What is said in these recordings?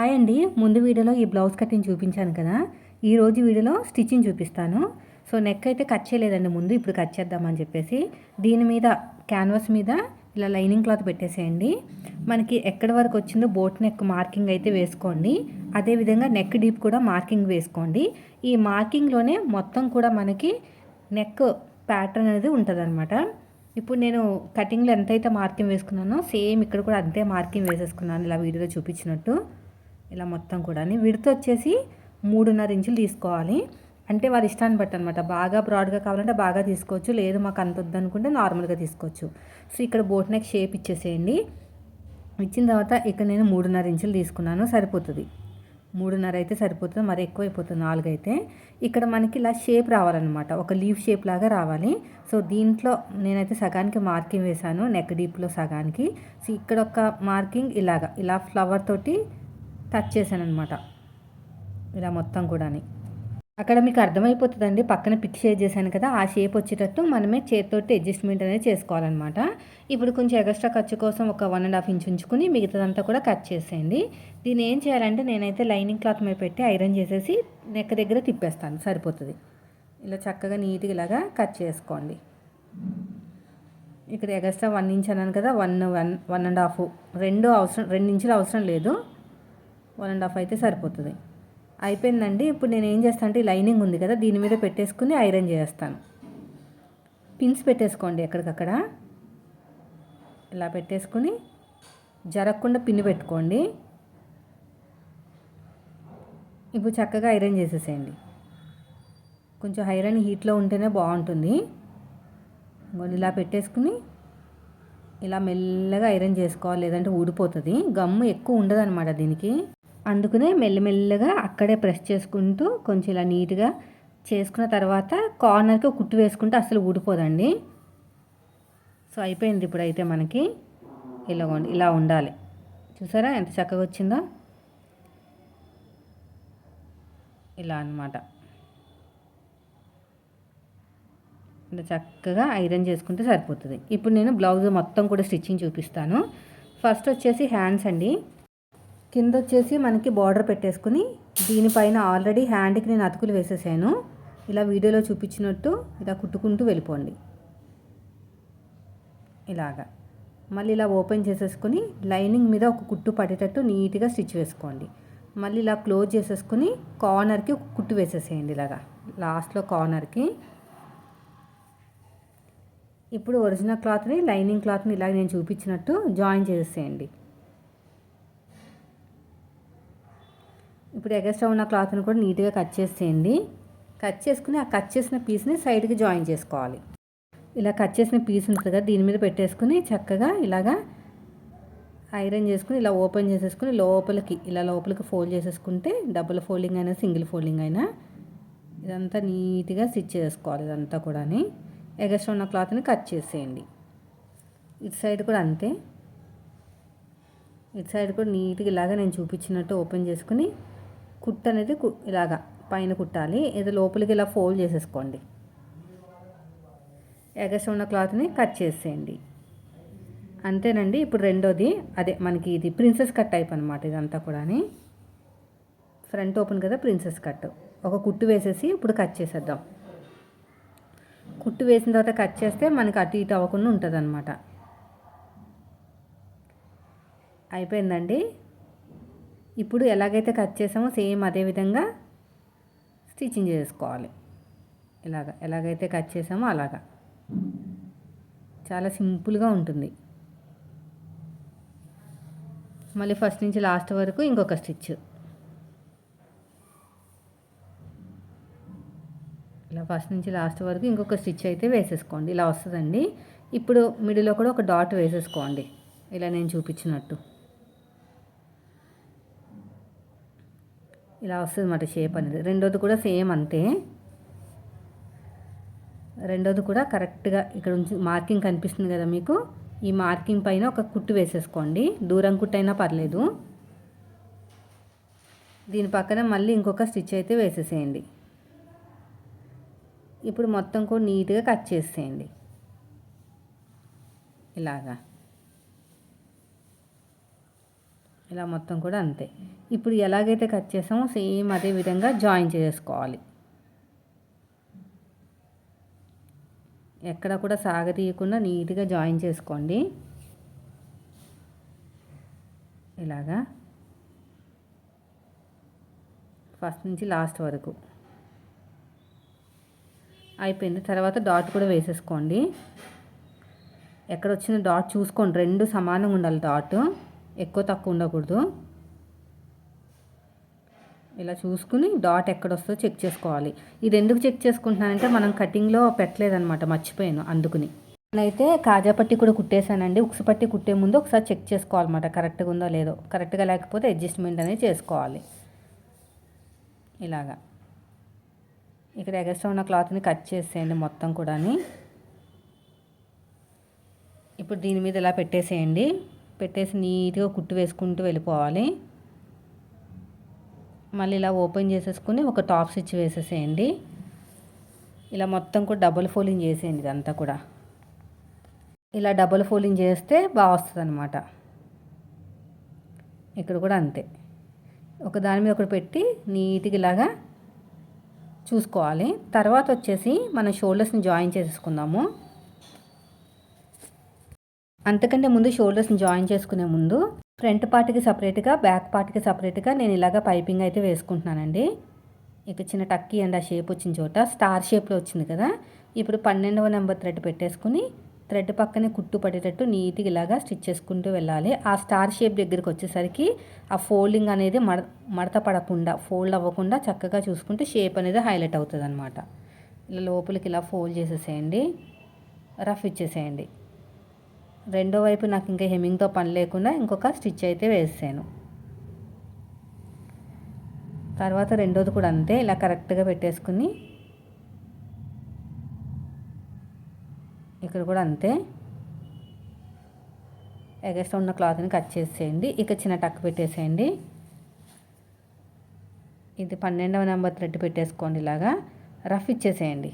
Hi అండి. ముందు వీడియోలో ఈ బ్లౌజ్ కటింగ్ చూపించాను కదా. ఈరోజు వీడియోలో స్టిచ్చింగ్ చూపిస్తాను. సో నెక్ అయితే కట్ చేయలేదండి ముందు. ఇప్పుడు కట్ చేద్దామని చెప్పేసి దీని మీద క్యాన్వాస్ మీద ఇలా లైనింగ్ క్లాత్ పెట్టేసేయండి. మనకి ఎక్కడి వరకు వచ్చిందో బోట్ నెక్ మార్కింగ్ అయితే వేసుకోండి. అదేవిధంగా నెక్ డీప్ కూడా మార్కింగ్ వేసుకోండి. ఈ మార్కింగ్లోనే మొత్తం కూడా మనకి నెక్ ప్యాటర్న్ అనేది ఉంటుంది ఇప్పుడు నేను కటింగ్లో ఎంతైతే మార్కింగ్ వేసుకున్నానో సేమ్ ఇక్కడ కూడా అంతే మార్కింగ్ వేసేసుకున్నాను ఇలా వీడియోలో చూపించినట్టు. ఇలా మొత్తం కూడా విడత వచ్చేసి మూడున్నర ఇంచులు తీసుకోవాలి. అంటే వారి ఇష్టాన్ని బట్టి అనమాట బాగా బ్రాడ్గా కావాలంటే బాగా తీసుకోవచ్చు. లేదు మాకు అంత వద్దనుకుంటే నార్మల్గా తీసుకోవచ్చు. సో ఇక్కడ బోట్ నెక్ షేప్ ఇచ్చేసేయండి. ఇచ్చిన తర్వాత ఇక్కడ నేను మూడున్నర ఇంచులు తీసుకున్నాను. సరిపోతుంది. మూడున్నర అయితే సరిపోతుంది. మరి ఎక్కువ అయిపోతుంది నాలుగు అయితే ఇక్కడ మనకి ఇలా షేప్ రావాలన్నమాట. ఒక లీవ్ షేప్ లాగా రావాలి. సో దీంట్లో నేనైతే సగానికి మార్కింగ్ వేశాను. నెక్ డీప్లో సగానికి. సో ఇక్కడ ఒక మార్కింగ్ ఇలాగా. ఇలా ఫ్లవర్ తోటి టచ్ చేశాను అనమాట ఇలా మొత్తం కూడా అక్కడ మీకు అర్థమైపోతుందండి పక్కన పిక్ షేర్ చేశాను కదా ఆ షేప్ వచ్చేటట్టు మనమే చేతితోటి అడ్జస్ట్మెంట్ అనేది చేసుకోవాలన్నమాట. ఇప్పుడు కొంచెం ఎక్స్ట్రా ఖర్చు కోసం ఒక వన్ అండ్ హాఫ్ ఇంచ్ ఉంచుకుని మిగతాదంతా కూడా కట్ చేసేయండి. దీన్ని ఏం చేయాలంటే నేనైతే లైనింగ్ క్లాత్ మీద పెట్టి ఐరన్ చేసేసి నెక్ దగ్గర తిప్పేస్తాను సరిపోతుంది. ఇలా చక్కగా నీట్గా ఇలాగా కట్ చేసుకోండి. ఇక్కడ ఎగస్ట్రా వన్ ఇంచ్ అన్నాను కదా one one one and half రెండు అవసరం రెండు ఇంచులు అవసరం లేదు. వన్ అండ్ హాఫ్ అయితే సరిపోతుంది. అయిపోయిందండి. ఇప్పుడు నేను ఏం చేస్తాను అంటే లైనింగ్ ఉంది కదా దీని మీద పెట్టేసుకుని ఐరన్ చేస్తాను. పిన్స్ పెట్టేసుకోండి ఎక్కడికక్కడ. ఇలా పెట్టేసుకుని జరగకుండా పిన్ పెట్టుకోండి. ఇప్పుడు చక్కగా ఐరన్ చేసేసేయండి. కొంచెం ఐరన్ హీట్లో ఉంటేనే బాగుంటుంది. ఇలా పెట్టేసుకుని ఇలా మెల్లగా ఐరన్ చేసుకోవాలి లేదంటే ఊడిపోతుంది. గమ్ము ఎక్కువ ఉండదన్నమాట దీనికి. అందుకనే మెల్లమెల్లగా అక్కడే ప్రెస్ చేసుకుంటూ కొంచెం ఇలా నీట్గా చేసుకున్న తర్వాత కార్నర్కి కుట్టు వేసుకుంటే అసలు ఊడిపోదండి. సో అయిపోయింది ఇప్పుడైతే మనకి. ఇలా ఇలా ఉండాలి. చూసారా ఎంత చక్కగా వచ్చిందో? ఇలా అనమాట ఇలా చక్కగా ఐరన్ చేసుకుంటే సరిపోతుంది. ఇప్పుడు నేను బ్లౌజ్ మొత్తం కూడా స్టిచ్చింగ్ చూపిస్తాను. ఫస్ట్ వచ్చేసి హ్యాండ్స్ అండి. కింద వచ్చేసి మనకి బార్డర్ పెట్టేసుకుని దీనిపైన ఆల్రెడీ హ్యాండ్కి నేను అతుకులు వేసేసాను. ఇలా వీడియోలో చూపించినట్టు ఇలా కుట్టుకుంటూ వెళ్ళిపోండి. ఇలాగా. మళ్ళీ ఇలా ఓపెన్ చేసేసుకుని లైనింగ్ మీద ఒక కుట్టు పడేటట్టు నీట్గా స్టిచ్ వేసుకోండి. మళ్ళీ ఇలా క్లోజ్ చేసేసుకుని కార్నర్కి ఒక కుట్టు వేసేసేయండి ఇలాగా. లాస్ట్లో కార్నర్కి. ఇప్పుడు ఒరిజినల్ క్లాత్ని లైనింగ్ క్లాత్ని ఇలాగ నేను చూపించినట్టు జాయిన్ చేసేయండి. ఇప్పుడు ఎగస్ట్రా ఉన్న క్లాత్ని కూడా నీట్గా కట్ చేసేయండి. కట్ చేసుకుని ఆ కట్ చేసిన పీస్ని సైడ్కి జాయిన్ చేసుకోవాలి. ఇలా కట్ చేసిన పీస్ ఉంటుంది కదా దీని మీద పెట్టేసుకుని చక్కగా ఇలాగా ఐరన్ చేసుకుని ఇలా ఓపెన్ చేసేసుకుని లోపలికి ఇలా లోపలికి ఫోల్డ్ చేసేసుకుంటే డబుల్ ఫోల్డింగ్ అయినా సింగిల్ ఫోల్డింగ్ అయినా ఇదంతా నీట్గా స్టిచ్ చేసుకోవాలి ఇదంతా కూడా ఎగస్ట్రా ఉన్న క్లాత్ని కట్ చేసేయండి. ఇటు సైడ్ కూడా అంతే. ఇటు సైడ్ కూడా నీట్గా ఇలాగా నేను చూపించినట్టు ఓపెన్ చేసుకుని కుట్ అనేది ఇలాగా పైన కుట్టాలి. ఏదో లోపలికి ఇలా ఫోల్డ్ చేసేసుకోండి. ఎగస్ ఉన్న క్లాత్ని కట్ చేసేయండి. అంతేనండి. ఇప్పుడు రెండోది అదే మనకి ఇది ప్రిన్సెస్ కట్ టైప్ అనమాట ఇదంతా కూడా ఫ్రంట్ ఓపెన్ కదా ప్రిన్సెస్ కట్ ఒక కుట్టు వేసేసి ఇప్పుడు కట్ చేసేద్దాం. కుట్టు వేసిన తర్వాత కట్ చేస్తే మనకి అటు ఇటు అవ్వకుండా ఉంటుంది అయిపోయిందండి. ఇప్పుడు ఎలాగైతే కట్ చేసామో సేమ్ అదే విధంగా స్టిచ్చింగ్ చేసుకోవాలి. ఇలాగ ఎలాగైతే కట్ చేసామో అలాగా. చాలా సింపుల్గా ఉంటుంది. మళ్ళీ ఫస్ట్ నుంచి లాస్ట్ వరకు ఇంకొక స్టిచ్. ఇలా ఫస్ట్ నుంచి లాస్ట్ వరకు ఇంకొక స్టిచ్ అయితే వేసేసుకోండి. ఇలా వస్తుందండి. ఇప్పుడు మిడిలో కూడా ఒక డాట్ వేసేసుకోండి. ఇలా నేను చూపించినట్టు. ఇలా వస్తుంది అన్నమాట షేప్ అనేది. రెండోది కూడా సేమ్ అంతే. రెండోది కూడా కరెక్ట్గా ఇక్కడ నుంచి మార్కింగ్ కనిపిస్తుంది కదా మీకు. ఈ మార్కింగ్ పైన ఒక కుట్టు వేసేసుకోండి. దూరం కుట్టు అయినా పర్లేదు. దీని పక్కన మళ్ళీ ఇంకొక స్టిచ్ అయితే వేసేసేయండి. ఇప్పుడు మొత్తం కూడా నీట్గా కట్ చేసేయండి. ఇలాగా. ఇలా మొత్తం కూడా అంతే. ఇప్పుడు ఎలాగైతే కట్ చేసామో సేమ్ అదే విధంగా జాయిన్ చేసుకోవాలి. ఎక్కడ కూడా సాగతీయకుండా నీట్గా జాయిన్ చేసుకోండి. ఇలాగా. ఫస్ట్ నుంచి లాస్ట్ వరకు. అయిపోయింది. తర్వాత డాట్ కూడా వేసేసుకోండి. ఎక్కడ వచ్చిన డాట్ చూసుకోండి. రెండు సమానంగా ఉండాలి డాట్. ఎక్కువ తక్కువ ఉండకూడదు. ఇలా చూసుకుని డాట్ ఎక్కడ వస్తుందో చెక్ చేసుకోవాలి. ఇది ఎందుకు చెక్ చేసుకుంటున్నానంటే మనం కటింగ్లో పెట్టలేదనమాట మర్చిపోయాను అందుకుని. నేనైతే కాజా పట్టి కూడా కుట్టేశానండి. ఉక్సు పట్టి కుట్టే ముందు ఒకసారి చెక్ చేసుకోవాలన్నమాట కరెక్ట్గా ఉందో లేదో. కరెక్ట్గా లేకపోతే అడ్జస్ట్మెంట్ అనేది చేసుకోవాలి. ఇలాగా. ఇక్కడ ఎగస్ట్రా ఉన్న క్లాత్ని కట్ చేసేయండి మొత్తం కూడా ఇప్పుడు దీని మీద ఇలా పెట్టేసేయండి. పెట్టేసి నీట్గా కుట్టు వేసుకుంటూ వెళ్ళిపోవాలి. మళ్ళీ ఇలా ఓపెన్ చేసేసుకుని ఒక టాప్ స్టిచ్ వేసేసేయండి. ఇలా మొత్తం కూడా డబుల్ ఫోలింగ్ చేసేయండి ఇదంతా కూడా. ఇలా డబుల్ ఫోలింగ్ చేస్తే బాగా వస్తుంది అనమాట ఇక్కడ కూడా అంతే. ఒక దాని మీద ఒకటి పెట్టి నీట్గా ఇలాగా చూసుకోవాలి. తర్వాత వచ్చేసి మన షోల్డర్స్ని జాయిన్ చేసేసుకుందాము. అంతకంటే ముందు షోల్డర్స్ని జాయిన్ చేసుకునే ముందు ఫ్రంట్ పార్ట్కి సపరేట్గా బ్యాక్ పార్ట్కి సపరేట్గా నేను ఇలాగ పైపింగ్ అయితే వేసుకుంటున్నానండి. ఇక చిన్న టక్కీ అండ్ ఆ షేప్ వచ్చిన చోట స్టార్ షేప్లో వచ్చింది కదా ఇప్పుడు పన్నెండవ నెంబర్ థ్రెడ్ పెట్టేసుకుని థ్రెడ్ పక్కనే కుట్టు పడేటట్టు నీట్గా ఇలాగా స్టిచ్ చేసుకుంటూ వెళ్ళాలి. ఆ స్టార్ షేప్ దగ్గరికి వచ్చేసరికి ఆ ఫోల్డింగ్ అనేది మడ మడత పడకుండా ఫోల్డ్ అవ్వకుండా చక్కగా చూసుకుంటే షేప్ అనేది హైలైట్ అవుతుంది అనమాట ఇలా లోపలికి ఇలా ఫోల్డ్ చేసేసేయండి. రఫ్ ఇచ్చేసేయండి. రెండో వైపు నాకు ఇంకా హెమ్మింగ్తో పని లేకుండా ఇంకొక స్టిచ్ అయితే వేసాను. తర్వాత రెండోది కూడా అంతే ఇలా కరెక్ట్గా పెట్టేసుకుని ఇక్కడ కూడా అంతే. ఎగస్ట్రా ఉన్న క్లాత్ని కట్ చేసేయండి ఇక చిన్న టక్ పెట్టేసేయండి. ఇది పన్నెండవ నెంబర్ థ్రెడ్ పెట్టేసుకోండి ఇలాగా. రఫ్ ఇచ్చేసేయండి.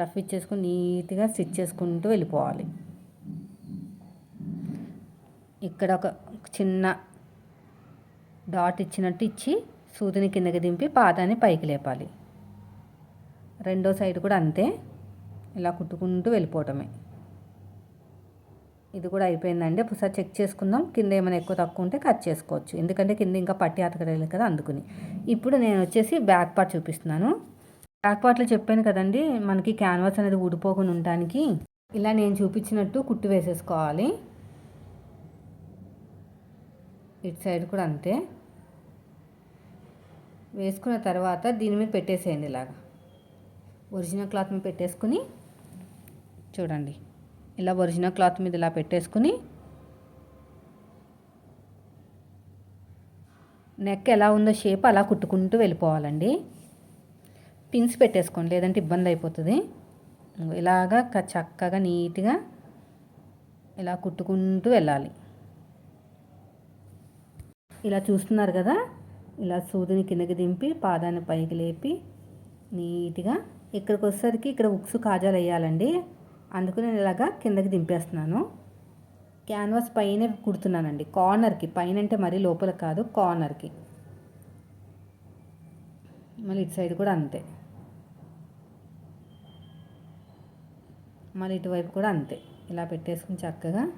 రఫ్ ఇచ్చేసుకుని నీట్గా స్టిచ్ చేసుకుంటూ వెళ్ళిపోవాలి. ఇక్కడ ఒక చిన్న డాట్ ఇచ్చినట్టు ఇచ్చి సూదిని కిందకి దింపి పాదాన్ని పైకి లేపాలి. రెండో సైడ్ కూడా అంతే. ఇలా కుట్టుకుంటూ వెళ్ళిపోవటమే. ఇది కూడా అయిపోయిందండి. ఒకసారి చెక్ చేసుకుందాం. కింద ఏమైనా ఎక్కువ తక్కువ ఉంటే కట్ చేసుకోవచ్చు. ఎందుకంటే కింద ఇంకా పట్టి అతకలేదు కదా అందుకుని. ఇప్పుడు నేను వచ్చేసి బ్యాక్ పార్ట్ చూపిస్తున్నాను. బ్యాక్ పార్ట్లో చెప్పాను కదండి మనకి క్యాన్వాస్ అనేది ఊడిపోకుండా ఉండడానికి ఇలా నేను చూపించినట్టు కుట్టు వేసేసుకోవాలి. ఇటు సైడ్ కూడా అంతే. వేసుకున్న తర్వాత దీని మీద పెట్టేసేయండి ఇలాగా. ఒరిజినల్ క్లాత్ మీద పెట్టేసుకుని చూడండి. ఇలా ఒరిజినల్ క్లాత్ మీద ఇలా పెట్టేసుకుని నెక్ ఎలా ఉందో షేప్ అలా కుట్టుకుంటూ వెళ్ళిపోవాలండి. పిన్స్ పెట్టేసుకోండి లేదంటే ఇబ్బంది అయిపోతుంది. ఇలాగా చక్కగా నీట్గా ఇలా కుట్టుకుంటూ వెళ్ళాలి. ఇలా చూస్తున్నారు కదా? ఇలా సూదిని కిందకి దింపి పాదాన్ని పైకి లేపి నీట్గా ఇక్కడికి వచ్చేసరికి ఇక్కడ ఉక్సు కాజాలు వేయాలండి. అందుకు నేను ఇలాగా కిందకి దింపేస్తున్నాను. క్యాన్వాస్ పైన కుడుతున్నానండి. కార్నర్కి పైన అంటే మరీ లోపల కాదు కార్నర్కి. మళ్ళీ ఇటు సైడ్ కూడా అంతే. మళ్ళీ ఇటువైపు కూడా అంతే. ఇలా పెట్టేసుకుని చక్కగా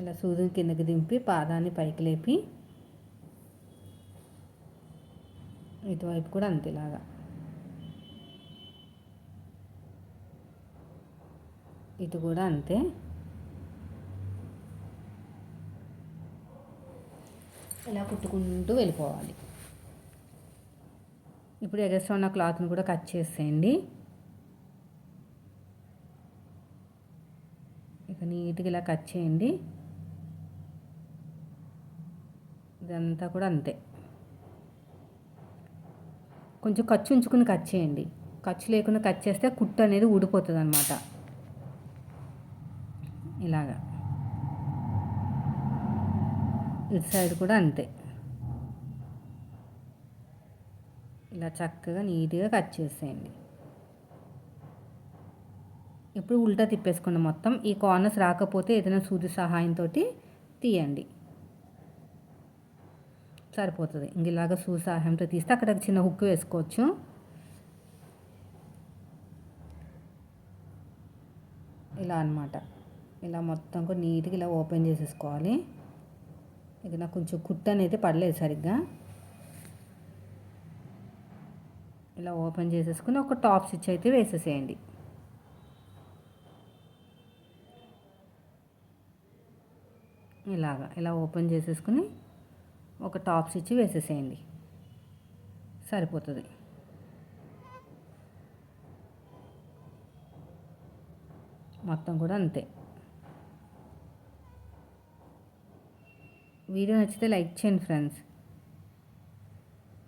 ఇలా సూదిని కిందకి దింపి పాదాన్ని పైకి లేపి ఇటువైపు కూడా అంతేలాగా ఇటు కూడా అంతే. ఇలా కుట్టుకుంటూ వెళ్ళిపోవాలి. ఇప్పుడు ఎగస్ట్రా ఉన్న క్లాత్ని కూడా కట్ చేసేయండి. ఇక నీట్గా ఇలా కట్ చేయండి. ఇదంతా కూడా అంతే. కొంచెం ఖర్చు ఉంచుకుని కట్ చేయండి. ఖర్చు లేకుండా కట్ చేస్తే కుట్టు అనేది ఊడిపోతుంది అనమాట ఇలాగా. ఇటు సైడ్ కూడా అంతే. ఇలా చక్కగా నీట్గా కట్ చేసేయండి. ఇప్పుడు ఉల్టా తిప్పేసుకోండి మొత్తం. ఈ కార్నర్స్ రాకపోతే ఏదైనా సూది సహాయంతో తీయండి. సరిపోతుంది. ఇంక ఇలాగ సూది తీస్తే అక్కడ చిన్న హుక్ వేసుకోవచ్చు. ఇలా అనమాట ఇలా మొత్తం కూడా నీట్గా ఇలా ఓపెన్ చేసేసుకోవాలి. ఇక నాకు కొంచెం కుట్టు అనేది పడలేదు సరిగ్గా. ఇలా ఓపెన్ చేసేసుకుని ఒక టాప్ స్టిచ్ అయితే వేసేసేయండి. ఇలాగా ఇలా ఓపెన్ చేసేసుకుని ఒక టాప్ స్టిచ్ వేసేసేయండి. సరిపోతుంది. మొత్తం కూడా అంతే. వీడియో నచ్చితే లైక్ చేయండి ఫ్రెండ్స్.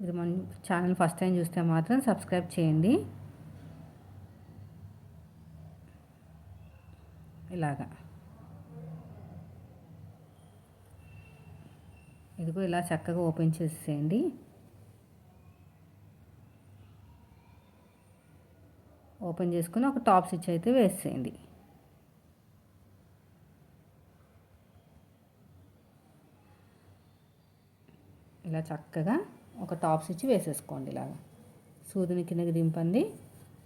మీరు మన ఛానల్ ఫస్ట్ టైం చూస్తే మాత్రం సబ్స్క్రైబ్ చేయండి. ఇలాగా. ఇదిగో ఇలా చక్కగా ఓపెన్ చేసేయండి ఓపెన్ చేసుకుని ఒక టాప్ స్టిచ్ అయితే వేసేయండి ఇలా చక్కగా ఒక టాప్ స్టిచ్ వేసేసుకోండి ఇలాగా. సూదిని కిందకి దింపండి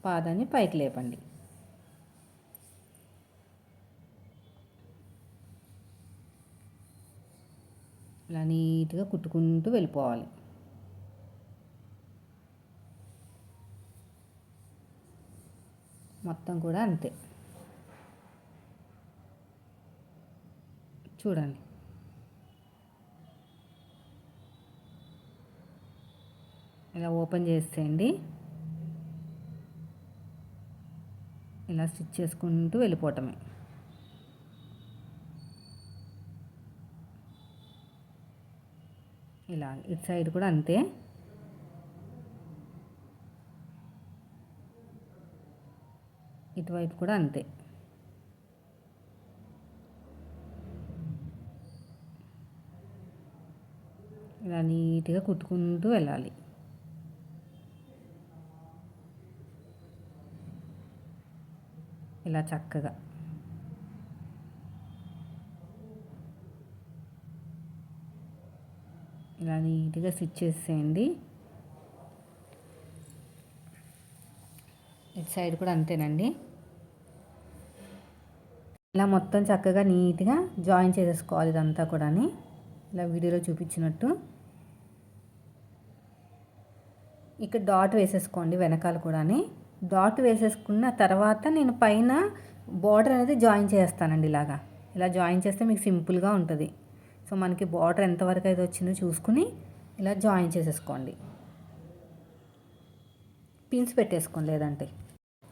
పాదాన్ని పైకి లేపండి. ఇలా నీట్గా కుట్టుకుంటూ వెళ్ళిపోవాలి. మొత్తం కూడా అంతే. చూడండి. ఇలా ఓపెన్ చేసేయండి. ఇలా స్టిచ్ చేసుకుంటూ వెళ్ళిపోవటమే. ఇలా ఇటు సైడ్ కూడా అంతే. ఇటువైపు కూడా అంతే. ఇలా నీట్గా కుట్టుకుంటూ వెళ్ళాలి. ఇలా చక్కగా. ఇలా నీట్గా స్టిచ్ చేసేయండి. ఇటు సైడ్ కూడా అంతేనండి. ఇలా మొత్తం చక్కగా నీట్గా జాయిన్ చేసేసుకోవాలి ఇదంతా కూడా ఇలా వీడియోలో చూపించినట్టు. ఇక్కడ డాట్ వేసేసుకోండి వెనకాల కూడా డాట్ వేసేసుకున్న తర్వాత నేను పైన బార్డర్ అనేది జాయిన్ చేస్తానండి ఇలాగా. ఇలా జాయిన్ చేస్తే మీకు సింపుల్గా ఉంటుంది. సో మనకి బార్డర్ ఎంతవరకు అయితే వచ్చిందో చూసుకుని ఇలా జాయిన్ చేసేసుకోండి. పిన్స్ పెట్టేసుకోండి లేదంటే.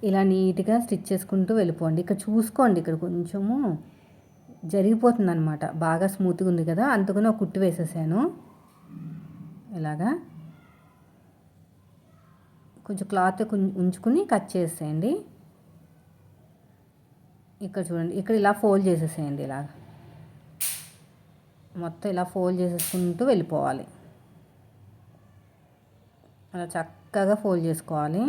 ఇలా నీట్గా స్టిచ్ చేసుకుంటూ వెళ్ళిపోండి. ఇక్కడ చూసుకోండి ఇక్కడ కొంచెము జరిగిపోతుంది అనమాట బాగా స్మూత్గా ఉంది కదా అందుకని ఒక కుట్టు వేసేసాను. ఇలాగా. కొంచెం క్లాత్ ఉంచుకుని కట్ చేసేయండి. ఇక్కడ చూడండి ఇక్కడ ఇలా ఫోల్డ్ చేసేసేయండి ఇలాగా. మొత్తం ఇలా ఫోల్డ్ చేసేసుకుంటూ వెళ్ళిపోవాలి. అలా చక్కగా ఫోల్డ్ చేసుకోవాలి.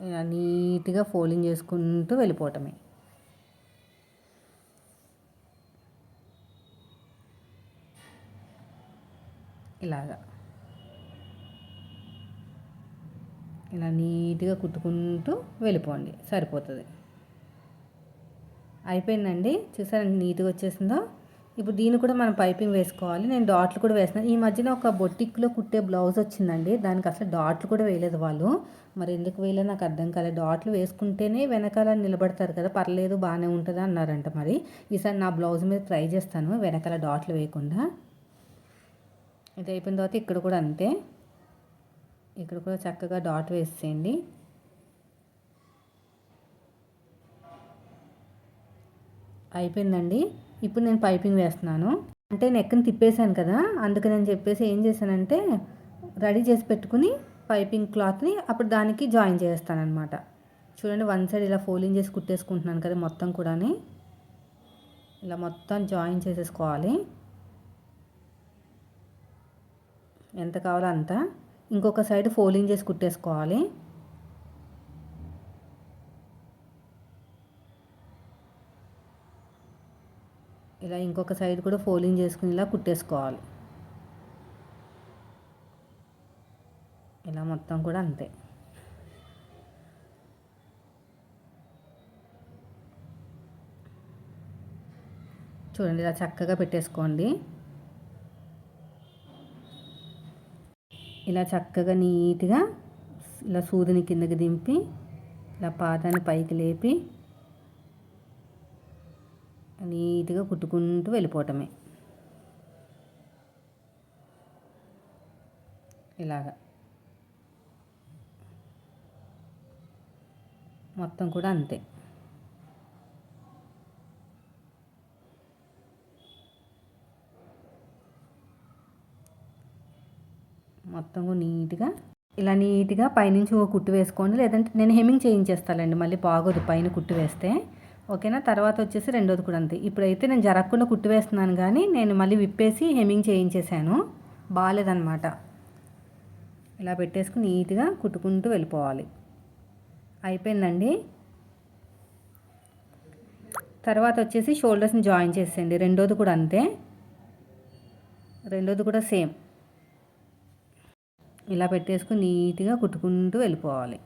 ఇలా నీట్గా ఫోల్డింగ్ చేసుకుంటూ వెళ్ళిపోవటమే. ఇలాగా. ఇలా నీట్గా కుట్టుకుంటూ వెళ్ళిపోండి. సరిపోతుంది. అయిపోయిందండి. చూసారా నీట్గా వచ్చేసిందో. ఇప్పుడు దీన్ని కూడా మనం పైపింగ్ వేసుకోవాలి. నేను డాట్లు కూడా వేస్తున్నాను ఈ మధ్యన ఒక బొట్టిక్లో కుట్టే బ్లౌజ్ వచ్చిందండి. దానికి అసలు డాట్లు కూడా వేయలేదు వాళ్ళు. మరి ఎందుకు వేయలేదు నాకు అర్థం కాలేదు డాట్లు వేసుకుంటేనే వెనకాల నిలబడతారు కదా. పర్లేదు బాగానే ఉంటుంది అన్నారంట మరి. ఈసారి నా బ్లౌజ్ మీద ట్రై చేస్తాను. వెనకాల డాట్లు వేయకుండా. ఇది అయిపోయిన తర్వాత ఇక్కడ కూడా అంతే. ఇక్కడ కూడా చక్కగా డాట్ వేసేయండి. అయిపోయిందండి. ఇప్పుడు నేను పైపింగ్ వేస్తున్నాను. అంటే నెక్ని తిప్పేశాను కదా అందుకని చెప్పేసి ఏం చేశానంటే రెడీ చేసి పెట్టుకుని పైపింగ్ క్లాత్ని అప్పుడు దానికి జాయిన్ చేస్తానమాట చూడండి వన్ సైడ్ ఇలా ఫోల్డింగ్ చేసి కుట్టేసుకుంటున్నాను కదా మొత్తం కూడాని. ఇలా మొత్తం జాయిన్ చేసేసుకోవాలి. ఎంత కావాలో అంత. ఇంకొక సైడ్ ఫోల్డింగ్ చేసి కుట్టేసుకోవాలి. ఇలా ఇంకొక సైడ్ కూడా ఫోల్డింగ్ చేసుకుని ఇలా కుట్టేసుకోవాలి. ఇలా మొత్తం కూడా అంతే. చూడండి ఇలా చక్కగా పెట్టేసుకోండి. ఇలా చక్కగా నీట్గా ఇలా సూదిని కిందకి దింపి ఇలా పాదాన్ని పైకి లేపి నీట్గా కుట్టుకుంటూ వెళ్ళిపోవటమే. ఇలాగా. మొత్తం కూడా అంతే. మొత్తం కూడా నీట్గా. ఇలా నీట్గా పైనుంచి ఒక కుట్టు వేసుకోండి. లేదంటే నేను హెమ్మింగ్ చేయించేస్తానండి మళ్ళీ బాగోదు పైన కుట్టు వేస్తే. ఓకేనా? తర్వాత వచ్చేసి రెండోది కూడా అంతే. ఇప్పుడైతే నేను జరగకుండా కుట్టు వేస్తున్నాను కానీ నేను మళ్ళీ విప్పేసి హెమ్మింగ్ చేయించేశాను బాగాలేదనమాట ఇలా పెట్టేసుకుని నీట్గా కుట్టుకుంటూ వెళ్ళిపోవాలి. అయిపోయిందండి. తర్వాత వచ్చేసి షోల్డర్స్ని జాయిన్ చేసేయండి. రెండోది కూడా అంతే. రెండోది కూడా సేమ్. ఇలా పెట్టేసుకుని నీట్గా కుట్టుకుంటూ వెళ్ళిపోవాలి.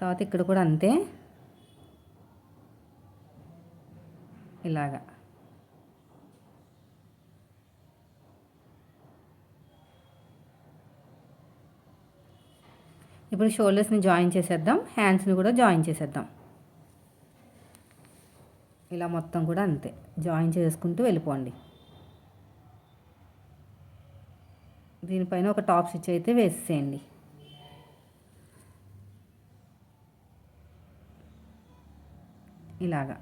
తర్వాత ఇక్కడ కూడా అంతే. ఇలాగా. ఇప్పుడు షోల్డర్స్ని జాయిన్ చేసేద్దాం హ్యాండ్స్ని కూడా జాయిన్ చేసేద్దాం. ఇలా మొత్తం కూడా అంతే జాయిన్ చేసుకుంటూ వెళ్ళిపోండి. దీనిపైన ఒక టాప్ స్టిచ్ అయితే వేసేయండి. ఇలాగా.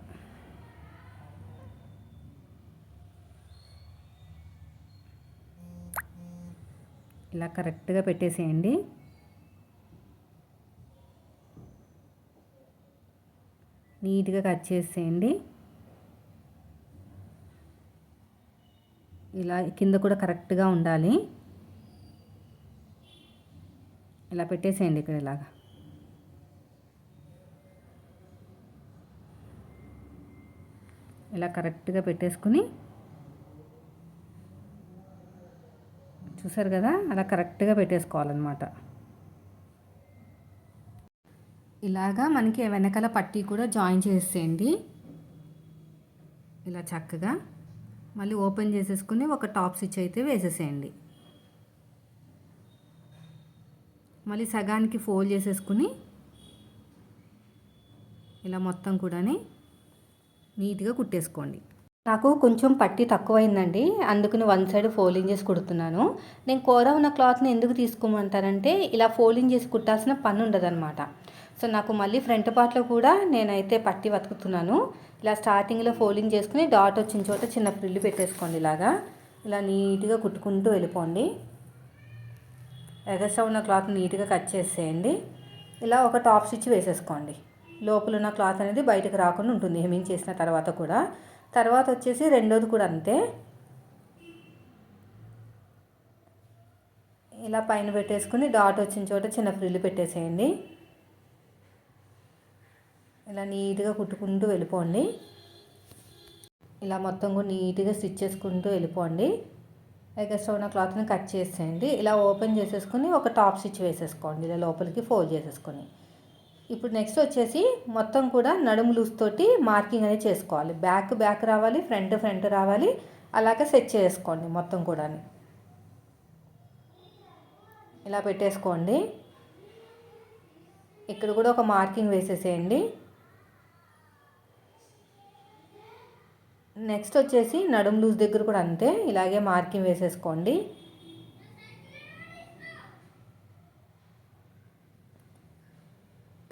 ఇలా కరెక్ట్గా పెట్టేసేయండి. నీట్గా కట్ చేసేయండి. ఇలా కింద కూడా కరెక్ట్గా ఉండాలి. ఇలా పెట్టేసేయండి ఇక్కడ ఇలాగా. ఇలా కరెక్ట్గా పెట్టేసుకుని చూసారు కదా? అలా కరెక్ట్గా పెట్టేసుకోవాలన్నమాట. ఇలాగా మనకి వెనకాల పట్టీ కూడా జాయిన్ చేసేయండి. ఇలా చక్కగా మళ్ళీ ఓపెన్ చేసేసుకుని ఒక టాప్ స్టిచ్ అయితే వేసేసేయండి. మళ్ళీ సగానికి ఫోల్డ్ చేసేసుకుని ఇలా మొత్తం కూడా నీట్గా కుట్టేసుకోండి. నాకు కొంచెం పట్టి తక్కువైందండి. అందుకని వన్ సైడ్ ఫోల్డింగ్ చేసి కుడుతున్నాను. నేను కూర ఉన్న క్లాత్ని ఎందుకు తీసుకోమంటానంటే ఇలా ఫోల్డింగ్ చేసి కుట్టాల్సిన పని ఉండదన్నమాట. సో నాకు మళ్ళీ ఫ్రంట్ పార్ట్లో కూడా నేనైతే పట్టి వతుకుతున్నాను. ఇలా స్టార్టింగ్లో ఫోల్డింగ్ చేసుకుని డాట్ వచ్చిన చోట చిన్న ఫ్రిల్లు పెట్టేసుకోండి ఇలాగా. ఇలా నీట్గా కుట్టుకుంటూ వెళ్ళిపోండి. ఎగస్ట్రా ఉన్న క్లాత్ నీట్గా కట్ చేసేయండి. ఇలా ఒక టాప్ స్టిచ్ వేసేసుకోండి. లోపల ఉన్న క్లాత్ అనేది బయటకు రాకుండా ఉంటుంది. హెమింగ్ చేసిన తర్వాత కూడా. తర్వాత వచ్చేసి రెండోది కూడా అంతే. ఇలా పైన పెట్టేసుకుని డాట్ వచ్చిన చోట చిన్న ఫ్రిల్లు పెట్టేసేయండి. ఇలా నీట్గా కుట్టుకుంటూ వెళ్ళిపోండి. ఇలా మొత్తం కూడా నీట్గా స్టిచ్ చేసుకుంటూ వెళ్ళిపోండి. ఎగస్ట్రా ఉన్న క్లాత్ని కట్ చేసేయండి. ఇలా ఓపెన్ చేసేసుకుని ఒక టాప్ స్టిచ్ వేసేసుకోండి. ఇలా లోపలికి ఫోల్డ్ చేసేసుకొని. ఇప్పుడు నెక్స్ట్ వచ్చేసి మొత్తం కూడా నడుము లూజ్ తోటి మార్కింగ్ అనేది చేసుకోవాలి. బ్యాక్ బ్యాక్ రావాలి ఫ్రంట్ ఫ్రంట్ రావాలి. అలాగే సెట్ చేసుకోండి మొత్తం కూడా ఇలా పెట్టేసుకోండి. ఇక్కడ కూడా ఒక మార్కింగ్ వేసేసేయండి. నెక్స్ట్ వచ్చేసి నడుము లూజ్ దగ్గర కూడా అంతే. ఇలాగే మార్కింగ్ వేసేసుకోండి.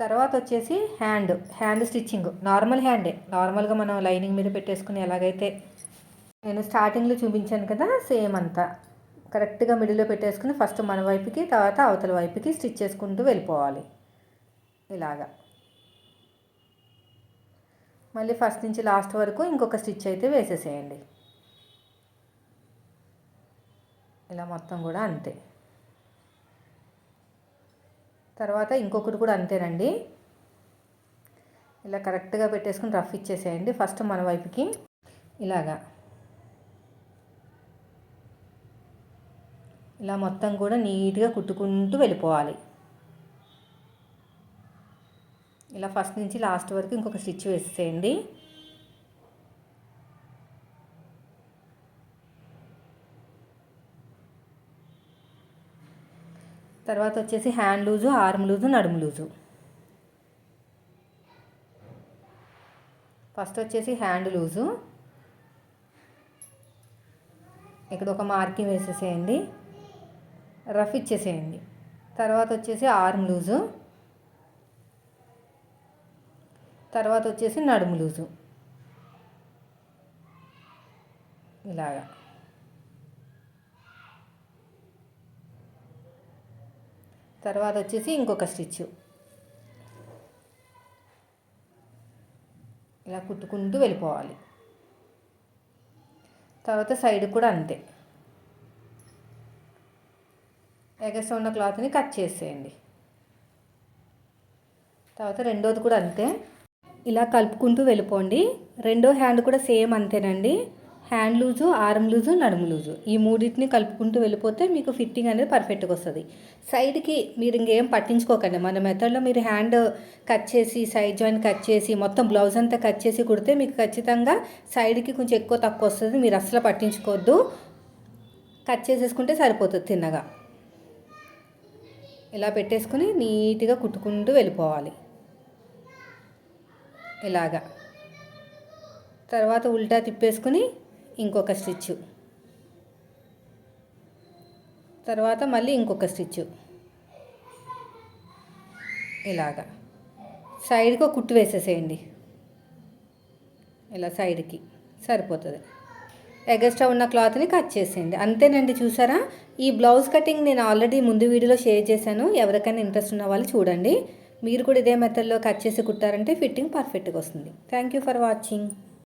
తర్వాత వచ్చేసి హ్యాండ్ హ్యాండ్ స్టిచ్చింగ్. నార్మల్ హ్యాండే. నార్మల్గా మనం లైనింగ్ మీద పెట్టేసుకుని ఎలాగైతే నేను స్టార్టింగ్లో చూపించాను కదా సేమ్ అంతా. కరెక్ట్గా మిడిల్లో పెట్టేసుకుని ఫస్ట్ మన వైపుకి తర్వాత అవతల వైపుకి స్టిచ్ చేసుకుంటూ వెళ్ళిపోవాలి. ఇలాగా. మళ్ళీ ఫస్ట్ నుంచి లాస్ట్ వరకు ఇంకొక స్టిచ్ అయితే వేసేసేయండి. ఇలా మొత్తం కూడా అంతే. తర్వాత ఇంకొకటి కూడా అంతేనండి. ఇలా కరెక్ట్గా పెట్టేసుకుని రఫ్ ఇచ్చేసేయండి ఫస్ట్ మన వైపుకి. ఇలాగా. ఇలా మొత్తం కూడా నీట్గా కుట్టుకుంటూ వెళ్ళిపోవాలి. ఇలా ఫస్ట్ నుంచి లాస్ట్ వరకు ఇంకొక స్టిచ్ వేసేయండి తర్వాత వచ్చేసి హ్యాండ్ లూజు ఆర్మ్ లూజు నడుము లూజు. ఫస్ట్ వచ్చేసి హ్యాండ్ లూజు. ఇక్కడ ఒక మార్కింగ్ వేసేసేయండి. రఫ్ ఇచ్చేసేయండి. తర్వాత వచ్చేసి ఆర్మ్ లూజు. తర్వాత వచ్చేసి నడుము లూజు. ఇలాగా. తర్వాత వచ్చేసి ఇంకొక స్టిచ్. ఇలా కుట్టుకుంటూ వెళ్ళిపోవాలి. తర్వాత సైడ్ కూడా అంతే. ఎగస్ట్రా ఉన్న క్లాత్ని కట్ చేసేయండి. తర్వాత రెండోది కూడా అంతే. ఇలా కలుపుకుంటూ వెళ్ళిపోండి. రెండో హ్యాండ్ కూడా సేమ్ అంతేనండి. హ్యాండ్ లూజు ఆర్మ్ లూజు నడుము లూజు. ఈ మూడింటిని కలుపుకుంటూ వెళ్ళిపోతే మీకు ఫిట్టింగ్ అనేది పర్ఫెక్ట్గా వస్తుంది. సైడ్కి మీరు ఇంకేం పట్టించుకోకండి. మన మెథడ్లో మీరు హ్యాండ్ కట్ చేసి సైడ్ జాయిన్ కట్ చేసి మొత్తం బ్లౌజ్ అంతా కట్ చేసి కుడితే మీకు ఖచ్చితంగా సైడ్కి కొంచెం ఎక్కువ తక్కువ వస్తుంది. మీరు అసలు పట్టించుకోవద్దు. కట్ చేసేసుకుంటే సరిపోతుంది తిన్నగా. ఇలా పెట్టేసుకుని నీట్గా కుట్టుకుంటూ వెళ్ళిపోవాలి. ఇలాగా. తర్వాత ఉల్టా తిప్పేసుకుని ఇంకొక స్టిచ్చు తర్వాత మళ్ళీ ఇంకొక స్టిచ్చు ఇలాగా. సైడ్కి ఒక కుట్టు వేసేసేయండి. ఇలా సైడ్కి సరిపోతుంది. ఎగస్ట్రా ఉన్న క్లాత్ని కట్ చేసేయండి. అంతేనండి చూసారా? ఈ బ్లౌజ్ కటింగ్ నేను ఆల్రెడీ ముందు వీడియోలో షేర్ చేశాను. ఎవరికైనా ఇంట్రెస్ట్ ఉన్న వాళ్ళు చూడండి. మీరు కూడా ఇదే మెథడ్లో కట్ చేసి కుట్టారంటే ఫిట్టింగ్ పర్ఫెక్ట్గా వస్తుంది. Thank you for watching.